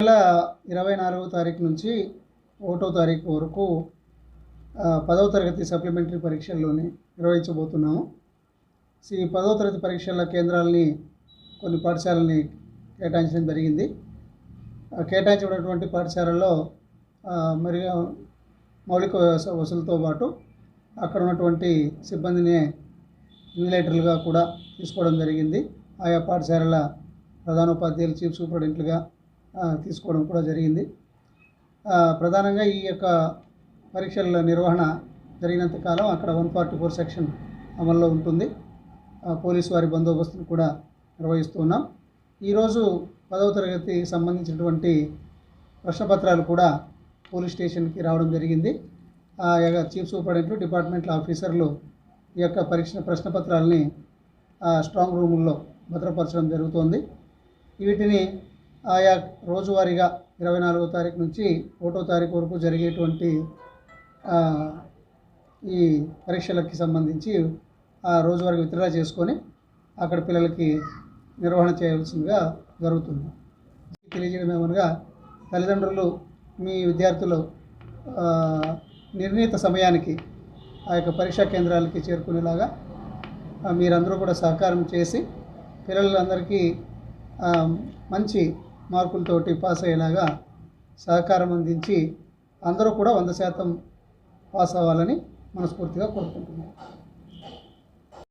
నెల ఇరవై నాలుగో తారీఖు నుంచి ఒకటో తారీఖు వరకు పదవ తరగతి సప్లిమెంటరీ పరీక్షల్లోని నిర్వహించబోతున్నాము. ఈ పదవ తరగతి పరీక్షల కేంద్రాలని కొన్ని పాఠశాలని కేటాయించడం జరిగింది. కేటాయించబడినటువంటి పాఠశాలల్లో మరియు మరి మౌలిక వసతులతో పాటు అక్కడ ఉన్నటువంటి సిబ్బందిని ఇన్విలేటర్లుగా కూడా తీసుకోవడం జరిగింది. ఆయా పాఠశాలల ప్రధానోపాధ్యాయులు చీఫ్ సూపరింటెండెంట్లుగా తీసుకోవడం కూడా జరిగింది. ప్రధానంగా ఈ యొక్క పరీక్షల నిర్వహణ జరిగినంత కాలం అక్కడ వన్ ఫార్టీ ఫోర్ సెక్షన్ అమల్లో ఉంటుంది. పోలీసు వారి బందోబస్తును కూడా నిర్వహిస్తున్నాం ఈరోజు పదవ తరగతి సంబంధించినటువంటి ప్రశ్నపత్రాలు కూడా పోలీస్ స్టేషన్కి రావడం జరిగింది. ఆ యొక్క చీఫ్ సూపరింటెండెంట్లు డిపార్ట్మెంట్ల ఆఫీసర్లు ఈ యొక్క పరీక్ష ప్రశ్నపత్రాలని స్ట్రాంగ్ రూముల్లో భద్రపరచడం జరుగుతోంది. వీటిని ఆయా రోజువారీగా ఇరవై నాలుగో తారీఖు నుంచి ఒకటో తారీఖు వరకు జరిగేటువంటి ఈ పరీక్షలకి సంబంధించి ఆ రోజువారీ విత్డ్రా చేసుకొని అక్కడ పిల్లలకి నిర్వహణ చేయవలసిందిగా జరుగుతుంది. తెలియజేయడం ఏమనగా తల్లిదండ్రులు మీ విద్యార్థులు నిర్ణీత సమయానికి ఆ యొక్క పరీక్షా కేంద్రాలకి చేరుకునేలాగా మీరందరూ కూడా సహకారం చేసి పిల్లలందరికీ మంచి మార్కులతోటి పాస్ అయ్యేలాగా సహకారం అందించి అందరూ కూడా వంద శాతం పాస్ అవ్వాలని మనస్ఫూర్తిగా కోరుకుంటున్నాను